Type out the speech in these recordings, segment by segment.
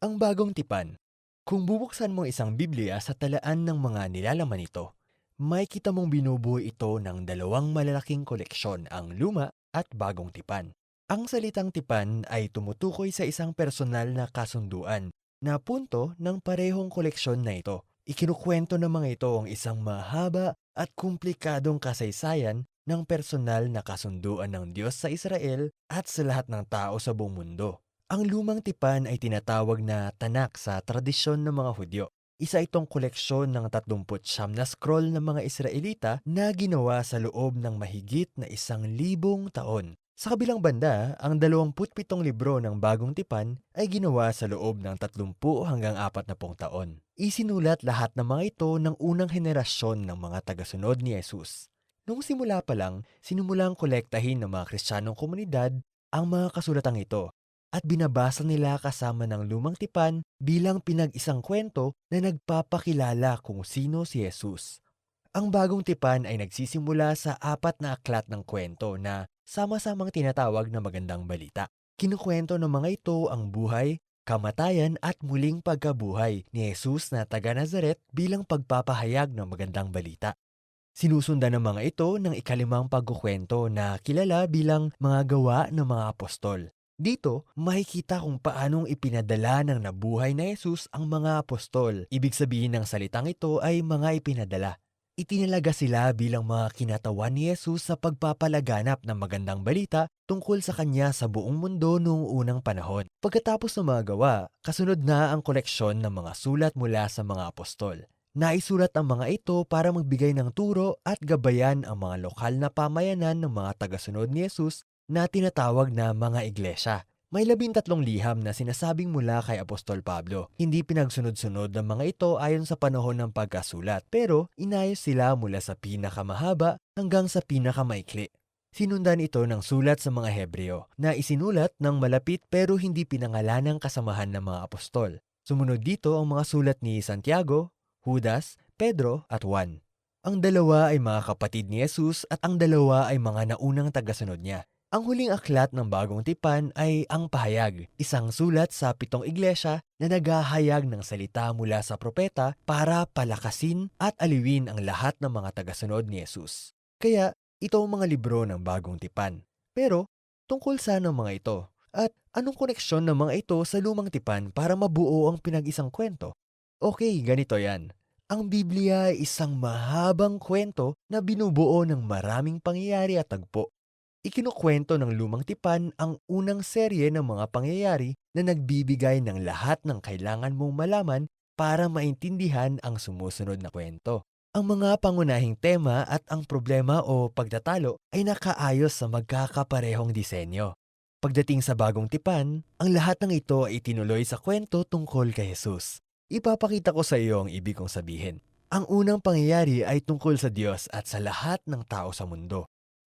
Ang bagong tipan. Kung bubuksan mo isang Biblia sa talaan ng mga nilalaman nito, may kita mong binubuo ito ng dalawang malalaking koleksyon, ang luma at bagong tipan. Ang salitang tipan ay tumutukoy sa isang personal na kasunduan na punto ng parehong koleksyon na ito. Ikinukwento ng mga ito ang isang mahaba at komplikadong kasaysayan ng personal na kasunduan ng Diyos sa Israel at sa lahat ng tao sa buong mundo. Ang lumang tipan ay tinatawag na tanak sa tradisyon ng mga Hudyo. Isa itong koleksyon ng 39 na scroll ng mga Israelita na ginawa sa loob ng mahigit na isang libong taon. Sa kabilang banda, ang 27 libro ng Bagong Tipan ay ginawa sa loob ng 30 hanggang 40 taon. Isinulat lahat ng mga ito ng unang henerasyon ng mga tagasunod ni Jesus. Noong simula pa lang, sinimulang kolektahin ng mga Kristiyanong komunidad ang mga kasulatang ito at binabasa nila kasama ng lumang tipan bilang pinag-isang kwento na nagpapakilala kung sino si Jesus. Ang bagong tipan ay nagsisimula sa apat na aklat ng kwento na sama-samang tinatawag na magandang balita. Kinukwento ng mga ito ang buhay, kamatayan at muling pagkabuhay ni Jesus na taga Nazaret bilang pagpapahayag ng magandang balita. Sinusundan ng mga ito ng ikalimang pagkukwento na kilala bilang mga gawa ng mga apostol. Dito, makikita kung paanong ipinadala ng nabuhay na Jesus ang mga apostol. Ibig sabihin ng salitang ito ay mga ipinadala. Itinalaga sila bilang mga kinatawan ni Jesus sa pagpapalaganap ng magandang balita tungkol sa kanya sa buong mundo noong unang panahon. Pagkatapos ng mga gawa, kasunod na ang koleksyon ng mga sulat mula sa mga apostol. Naisulat ang mga ito para magbigay ng turo at gabayan ang mga lokal na pamayanan ng mga tagasunod ni Jesus na tinatawag na mga iglesia. May labintatlong liham na sinasabing mula kay Apostol Pablo. Hindi pinagsunod-sunod ng mga ito ayon sa panahon ng pagkasulat, pero inayos sila mula sa pinakamahaba hanggang sa pinakamaikli. Sinundan ito ng sulat sa mga Hebreo na isinulat ng malapit pero hindi pinangalanang kasamahan ng mga apostol. Sumunod dito ang mga sulat ni Santiago, Judas, Pedro at Juan. Ang dalawa ay mga kapatid ni Jesus at ang dalawa ay mga naunang tagasunod niya. Ang huling aklat ng bagong tipan ay ang pahayag, isang sulat sa pitong iglesia na naghahayag ng salita mula sa propeta para palakasin at aliwin ang lahat ng mga tagasunod ni Jesus. Kaya ito ang mga libro ng bagong tipan. Pero tungkol saan ang mga ito? At anong koneksyon ng mga ito sa lumang tipan para mabuo ang pinag-isang kwento? Okay, ganito yan. Ang Biblia ay isang mahabang kwento na binubuo ng maraming pangyayari at tagpo. Ikinukwento ng lumang tipan ang unang serye ng mga pangyayari na nagbibigay ng lahat ng kailangan mong malaman para maintindihan ang sumusunod na kwento. Ang mga pangunahing tema at ang problema o pagtatalo ay nakaayos sa magkakaparehong disenyo. Pagdating sa bagong tipan, ang lahat ng ito ay tinuloy sa kwento tungkol kay Jesus. Ipapakita ko sa iyo ang ibig kong sabihin. Ang unang pangyayari ay tungkol sa Diyos at sa lahat ng tao sa mundo.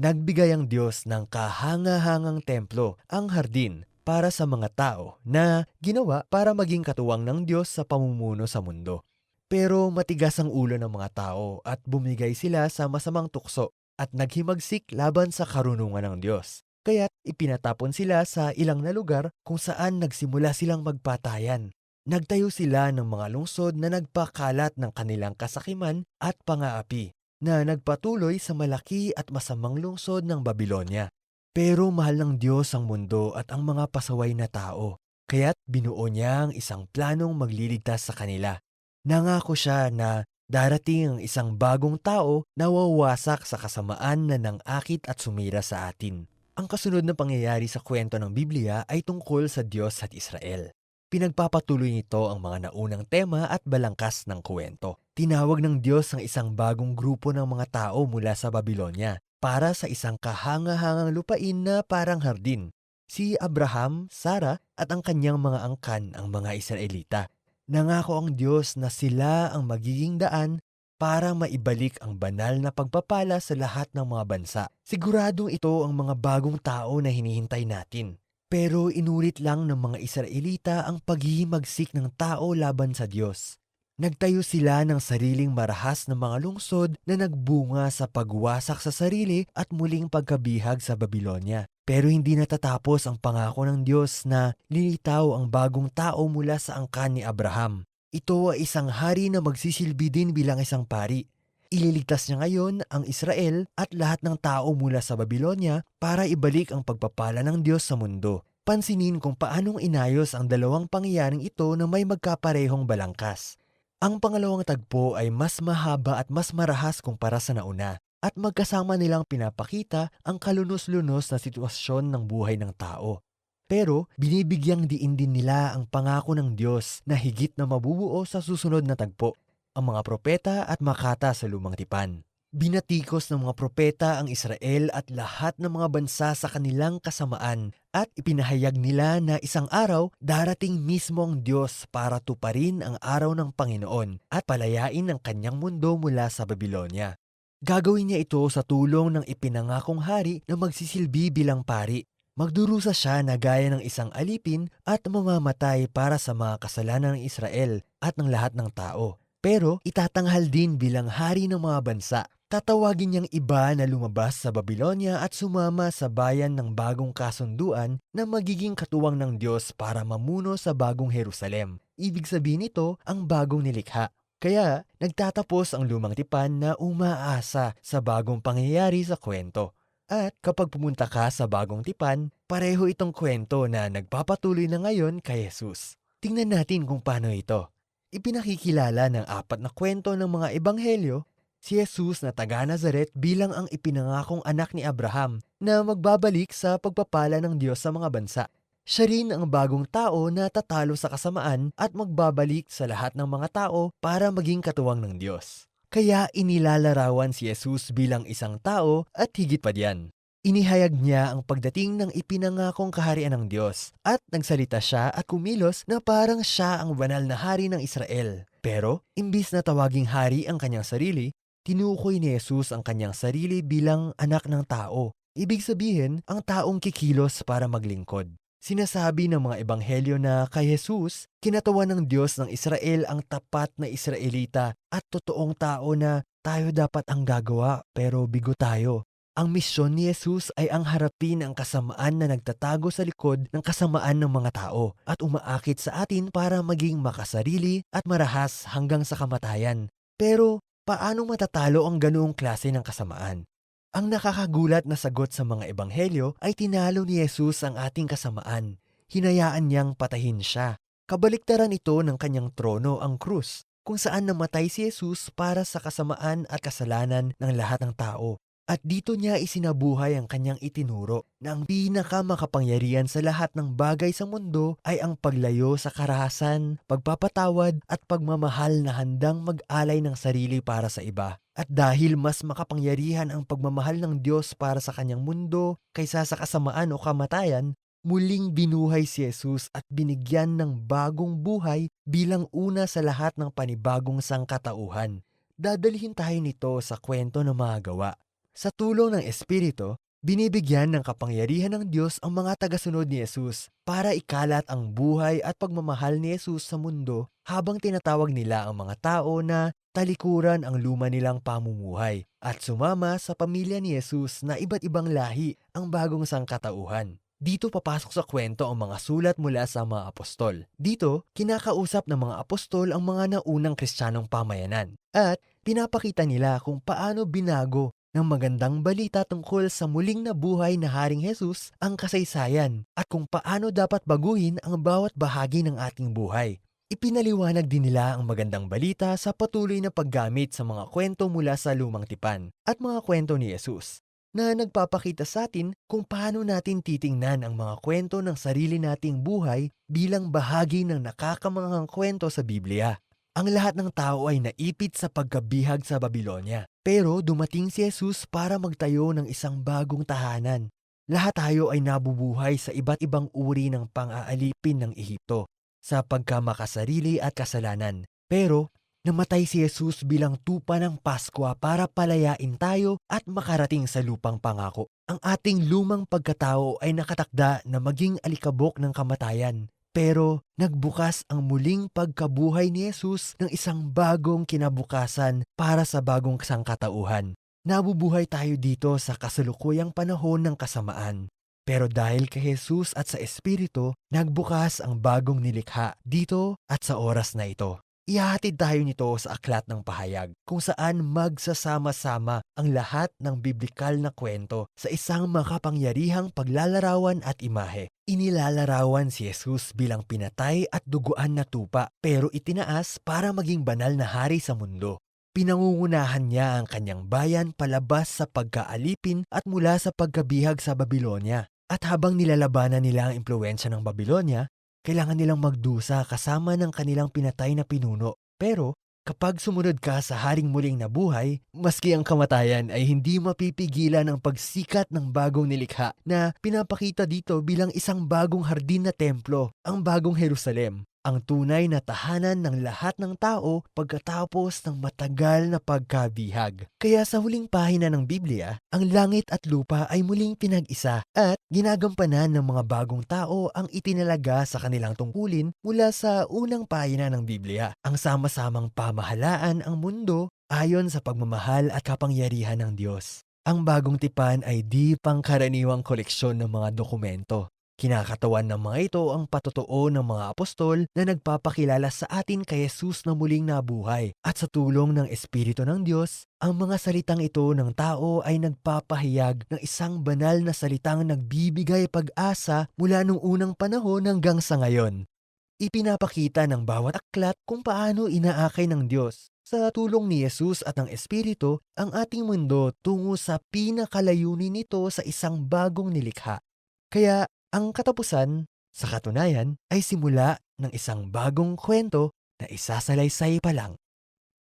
Nagbigay ang Diyos ng kahanga-hangang templo, ang hardin, para sa mga tao na ginawa para maging katuwang ng Diyos sa pamumuno sa mundo. Pero matigas ang ulo ng mga tao at bumigay sila sa masamang tukso at naghimagsik laban sa karunungan ng Diyos. Kaya't ipinatapon sila sa ilang na lugar kung saan nagsimula silang magpatayan. Nagtayo sila ng mga lungsod na nagpakalat ng kanilang kasakiman at pangaapi na nagpatuloy sa malaki at masamang lungsod ng Babylonia. Pero mahal ng Diyos ang mundo at ang mga pasaway na tao, kaya't binuo niya ang isang planong magliligtas sa kanila. Nangako siya na darating ang isang bagong tao na wawasak sa kasamaan na nang-akit at sumira sa atin. Ang kasunod na pangyayari sa kwento ng Biblia ay tungkol sa Diyos at Israel. Pinagpapatuloy nito ang mga naunang tema at balangkas ng kwento. Tinawag ng Diyos ang isang bagong grupo ng mga tao mula sa Babylonia para sa isang kahanga-hangang lupain na parang hardin. Si Abraham, Sarah at ang kanyang mga angkan ang mga Israelita. Nangako ang Diyos na sila ang magiging daan para maibalik ang banal na pagpapala sa lahat ng mga bansa. Siguradong ito ang mga bagong tao na hinihintay natin. Pero inulit lang ng mga Israelita ang paghihimagsik ng tao laban sa Diyos. Nagtayo sila ng sariling marahas na mga lungsod na nagbunga sa pagwasak sa sarili at muling pagkabihag sa Babylonia. Pero hindi natatapos ang pangako ng Diyos na lilitaw ang bagong tao mula sa angkan ni Abraham. Ito ay isang hari na magsisilbi din bilang isang pari. Ililigtas niya ngayon ang Israel at lahat ng tao mula sa Babylonia para ibalik ang pagpapala ng Diyos sa mundo. Pansinin kung paanong inayos ang dalawang pangyayaring ito na may magkaparehong balangkas. Ang pangalawang tagpo ay mas mahaba at mas marahas kumpara sa nauna at magkasama nilang pinapakita ang kalunos-lunos na sitwasyon ng buhay ng tao. Pero binibigyang diin din nila ang pangako ng Diyos na higit na mabubuo sa susunod na tagpo, ang mga propeta at makata sa lumang tipan. Binatikos ng mga propeta ang Israel at lahat ng mga bansa sa kanilang kasamaan at ipinahayag nila na isang araw darating mismo ang Diyos para tuparin ang araw ng Panginoon at palayain ang kanyang mundo mula sa Babylonia. Gagawin niya ito sa tulong ng ipinangakong hari na magsisilbi bilang pari. Magdurusa siya na gaya ng isang alipin at mamamatay para sa mga kasalanan ng Israel at ng lahat ng tao. Pero itatanghal din bilang hari ng mga bansa. Tatawagin niyang iba na lumabas sa Babylonia at sumama sa bayan ng bagong kasunduan na magiging katuwang ng Diyos para mamuno sa bagong Jerusalem. Ibig sabihin nito ang bagong nilikha. Kaya nagtatapos ang lumang tipan na umaasa sa bagong pangyayari sa kwento. At kapag pumunta ka sa bagong tipan, pareho itong kwento na nagpapatuloy na ngayon kay Jesus. Tingnan natin kung paano ito. Ipinakikilala ng apat na kwento ng mga ebanghelyo si Jesus na taga Nazaret bilang ang ipinangakong anak ni Abraham na magbabalik sa pagpapala ng Diyos sa mga bansa. Siya rin ang bagong tao na tatalo sa kasamaan at magbabalik sa lahat ng mga tao para maging katuwang ng Diyos. Kaya inilalarawan si Jesus bilang isang tao at higit pa diyan. Inihayag niya ang pagdating ng ipinangakong kaharian ng Diyos at nagsalita siya at kumilos na parang siya ang banal na hari ng Israel. Pero, imbis na tawaging hari ang kanyang sarili, tinukoy ni Jesus ang kanyang sarili bilang anak ng tao. Ibig sabihin, ang taong kikilos para maglingkod. Sinasabi ng mga ebanghelyo na kay Jesus, kinatawan ng Diyos ng Israel ang tapat na Israelita at totoong tao na tayo dapat ang gagawa pero bigo tayo. Ang misyon ni Jesus ay ang harapin ang kasamaan na nagtatago sa likod ng kasamaan ng mga tao at umaakit sa atin para maging makasarili at marahas hanggang sa kamatayan. Pero paano matatalo ang ganoong klase ng kasamaan? Ang nakakagulat na sagot sa mga ebanghelyo ay tinalo ni Jesus ang ating kasamaan. Hinayaan niyang patahin siya. Kabaliktaran ito ng kanyang trono ang krus, kung saan namatay si Jesus para sa kasamaan at kasalanan ng lahat ng tao. At dito niya isinabuhay ang kanyang itinuro na ang pinakamakapangyarihan sa lahat ng bagay sa mundo ay ang paglayo sa karahasan, pagpapatawad at pagmamahal na handang mag-alay ng sarili para sa iba. At dahil mas makapangyarihan ang pagmamahal ng Diyos para sa kanyang mundo kaysa sa kasamaan o kamatayan, muling binuhay si Jesus at binigyan ng bagong buhay bilang una sa lahat ng panibagong sangkatauhan. Dadalhin tayo nito sa kwento ng mga gawa. Sa tulong ng Espiritu, binibigyan ng kapangyarihan ng Diyos ang mga tagasunod ni Jesus para ikalat ang buhay at pagmamahal ni Jesus sa mundo habang tinatawag nila ang mga tao na talikuran ang luma nilang pamumuhay at sumama sa pamilya ni Jesus na iba't ibang lahi ang bagong sangkatauhan. Dito papasok sa kwento ang mga sulat mula sa mga apostol. Dito, kinakausap ng mga apostol ang mga naunang kristyanong pamayanan at pinapakita nila kung paano binago ng magandang balita tungkol sa muling nabuhay na Haring Jesus ang kasaysayan at kung paano dapat baguhin ang bawat bahagi ng ating buhay. Ipinaliwanag din nila ang magandang balita sa patuloy na paggamit sa mga kwento mula sa lumang tipan at mga kwento ni Jesus na nagpapakita sa atin kung paano natin titingnan ang mga kwento ng sarili nating buhay bilang bahagi ng nakakamanghang kwento sa Biblia. Ang lahat ng tao ay naipit sa pagkabihag sa Babylonia. Pero dumating si Jesus para magtayo ng isang bagong tahanan. Lahat tayo ay nabubuhay sa iba't ibang uri ng pang-aalipin ng Ehipto sa pagkamakasarili at kasalanan. Pero namatay si Jesus bilang tupa ng Pasko para palayain tayo at makarating sa lupang pangako. Ang ating lumang pagkatao ay nakatakda na maging alikabok ng kamatayan. Pero nagbukas ang muling pagkabuhay ni Jesus ng isang bagong kinabukasan para sa bagong sangkatauhan. Nabubuhay tayo dito sa kasalukuyang panahon ng kasamaan. Pero dahil kay Jesus at sa Espiritu, nagbukas ang bagong nilikha dito at sa oras na ito. Ihahatid tayo nito sa aklat ng pahayag kung saan magsasama-sama ang lahat ng biblikal na kwento sa isang makapangyarihang paglalarawan at imahe. Inilalarawan si Jesus bilang pinatay at duguan na tupa pero itinaas para maging banal na hari sa mundo. Pinangungunahan niya ang kanyang bayan palabas sa pagkaalipin at mula sa pagkabihag sa Babylonia. At habang nilalabanan nila ang impluensya ng Babylonia, kailangan nilang magdusa kasama ng kanilang pinatay na pinuno. Pero kapag sumunod ka sa haring muling nabuhay, maski ang kamatayan ay hindi mapipigilan ang pagsikat ng bagong nilikha na pinapakita dito bilang isang bagong hardin na templo, ang bagong Jerusalem. Ang tunay na tahanan ng lahat ng tao pagkatapos ng matagal na pagkabihag. Kaya sa huling pahina ng Biblia, ang langit at lupa ay muling pinag-isa at ginagampanan ng mga bagong tao ang itinalaga sa kanilang tungkulin mula sa unang pahina ng Biblia. Ang sama-samang pamahalaan ang mundo ayon sa pagmamahal at kapangyarihan ng Diyos. Ang bagong tipan ay di pangkaraniwang koleksyon ng mga dokumento. Kinakatawan ng mga ito ang patotoo ng mga apostol na nagpapakilala sa atin kay Jesus na muling nabuhay at sa tulong ng Espiritu ng Diyos, ang mga salitang ito ng tao ay nagpapahayag ng isang banal na salitang nagbibigay pag-asa mula nung unang panahon hanggang sa ngayon. Ipinapakita ng bawat aklat kung paano inaakay ng Diyos sa tulong ni Jesus at ng Espiritu ang ating mundo tungo sa pinakalayunin nito sa isang bagong nilikha. Kaya ang katapusan, sa katunayan, ay simula ng isang bagong kwento na isasalaysay pa lang.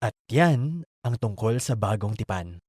At yan ang tungkol sa bagong tipan.